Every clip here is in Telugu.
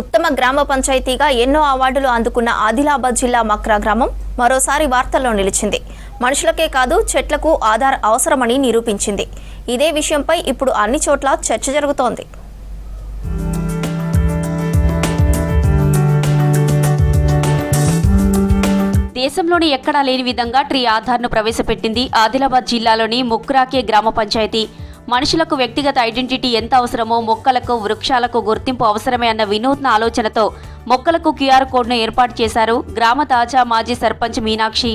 ఉత్తమ గ్రామ పంచాయతీగా ఎన్నో అవార్డులు అందుకున్న ఆదిలాబాద్ జిల్లా మక్రా గ్రామం మరోసారి వార్తల్లో నిలిచింది. మనుషులకే కాదు చెట్లకు ఆధార్ అవసరమని నిరూపించింది. ఇదే విషయంపై ఇప్పుడు అన్ని చోట్ల చర్చ జరుగుతోంది. దేశంలోని ఎక్కడా లేని విధంగా ట్రీ ఆధార్ను ప్రవేశపెట్టింది ఆదిలాబాద్ జిల్లాలోని ముక్రాకే గ్రామ పంచాయతీ. మనుషులకు వ్యక్తిగత ఐడెంటిటీ ఎంత అవసరమో మొక్కలకు వృక్షాలకు గుర్తింపు అవసరమే అన్న వినూత్న ఆలోచనతో మొక్కలకు క్యూఆర్ కోడ్ను ఏర్పాటు చేశారు గ్రామ తాజా మాజీ సర్పంచ్ మీనాక్షి.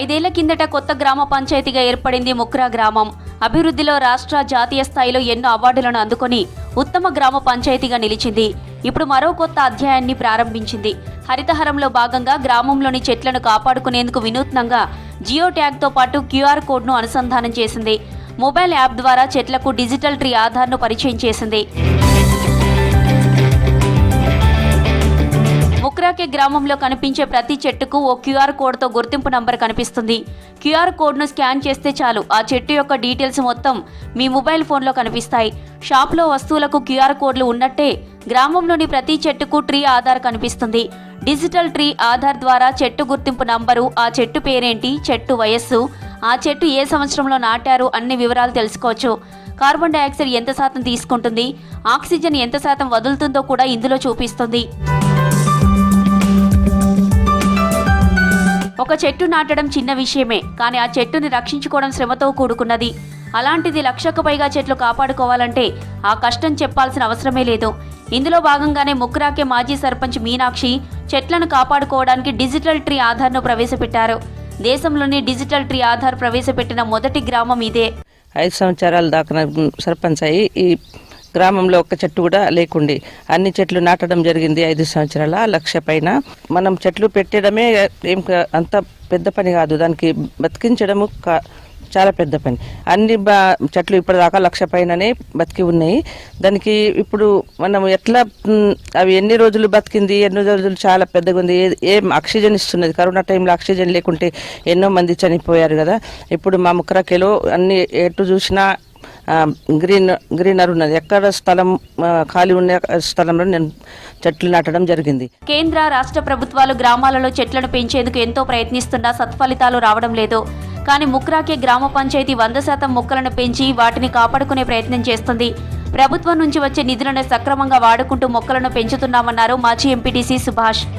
ఐదేళ్ళ కిందట కొత్త గ్రామ పంచాయతీగా ఏర్పడింది ముక్రా గ్రామం. అభివృద్ధిలో రాష్ట్ర జాతీయ స్థాయిలో ఎన్నో అవార్డులను అందుకొని ఉత్తమ గ్రామ పంచాయతీగా నిలిచింది. ఇప్పుడు మరో కొత్త అధ్యాయాన్ని ప్రారంభించింది. హరితహారంలో భాగంగా గ్రామంలోని చెట్లను కాపాడుకునేందుకు వినూత్నంగా జియో ట్యాగ్తో పాటు క్యూఆర్ కోడ్ను అనుసంధానం చేసింది. మొబైల్ యాప్ ద్వారా చెట్లకు డిజిటల్ ట్రీ ఆధార్ను పరిచయం చేసింది. ముక్రాకే గ్రామంలో కనిపించే ప్రతి చెట్టుకు ఓ క్యూఆర్ కోడ్తో గుర్తింపు నంబర్ కనిపిస్తుంది. క్యూఆర్ కోడ్ను స్కాన్ చేస్తే చాలు. ఆ చెట్టు యొక్క డీటెయిల్స్ మొత్తం మీ మొబైల్ ఫోన్లో కనిపిస్తాయి. షాప్లో వస్తువులకు క్యూఆర్ కోడ్లు ఉన్నట్టే గ్రామంలోని ప్రతి చెట్టుకు ట్రీ ఆధార్ కనిపిస్తుంది. డిజిటల్ ట్రీ ఆధార్ ద్వారా చెట్టు గుర్తింపు నంబరు ఆ చెట్టు పేరేంటి చెట్టు వయస్సు ఆ చెట్టు ఏ సంవత్సరంలో నాటారు అన్ని వివరాలు తెలుసుకోవచ్చు. కార్బన్ డైఆక్సైడ్ ఎంత శాతం తీసుకుంటుంది ఆక్సిజన్ ఎంత శాతం వదులుతుందో కూడా ఇందులో చూపిస్తుంది. ఒక చెట్టు నాటడం చిన్న విషయమే కానీ ఆ చెట్టుని రక్షించుకోవడం శ్రమతో కూడుకున్నది. అలాంటిది లక్షకు పైగా చెట్లు కాపాడుకోవాలంటే ఆ కష్టం చెప్పాల్సిన అవసరమే లేదు. ఇందులో భాగంగానే ముక్రాకే మాజీ సర్పంచ్ మీనాక్షి చెట్లను కాపాడుకోవడానికి డిజిటల్ ట్రీ ఆధార్ను ప్రవేశపెట్టారు. దేశంలోని డిజిటల్ ట్రీ ఆధార్ ప్రవేశపెట్టిన మొదటి గ్రామం ఇదే. ఐదు సంవత్సరాల దాకా సర్పంచ్ అయ్యి ఈ గ్రామంలో ఒక్క చెట్టు కూడా లేకుండే. అన్ని చెట్లు నాటడం జరిగింది ఐదు సంవత్సరాల లక్ష పైన. మనం చెట్లు పెట్టడమే ఏం అంత పెద్ద పని కాదు. దానికి బతికించడము కా- చాలా పెద్ద పని. అన్ని బా చెట్లు ఇప్పటిదాకా లక్ష పైననే బతికి ఉన్నాయి. దానికి ఇప్పుడు మనం ఎట్లా అవి ఎన్ని రోజులు బతికింది ఎన్ని రోజులు చాలా పెద్దగా ఉంది ఏం ఆక్సిజన్ ఇస్తున్నది? కరోనా టైంలో ఆక్సిజన్ లేకుంటే ఎన్నో మంది చనిపోయారు కదా. ఇప్పుడు మా ముక్కరకేలో అన్ని ఎటు చూసినా గ్రీన్ గ్రీనర్ ఉన్నది. ఎక్కడ స్థలం ఖాళీ ఉన్న స్థలంలో నేను చెట్లు నాటడం జరిగింది. కేంద్ర రాష్ట్ర ప్రభుత్వాలు గ్రామాలలో చెట్లను పెంచేందుకు ఎంతో ప్రయత్నిస్తున్నా సత్ఫలితాలు రావడం లేదు. కానీ ముక్రాకే గ్రామ పంచాయతీ వంద శాతం మొక్కలను పెంచి వాటిని కాపాడుకునే ప్రయత్నం చేస్తుంది. ప్రభుత్వం నుంచి వచ్చే నిధులను సక్రమంగా వాడుకుంటూ మొక్కలను పెంచుతున్నామన్నారు మాజీ ఎంపీటీసీ సుభాష్.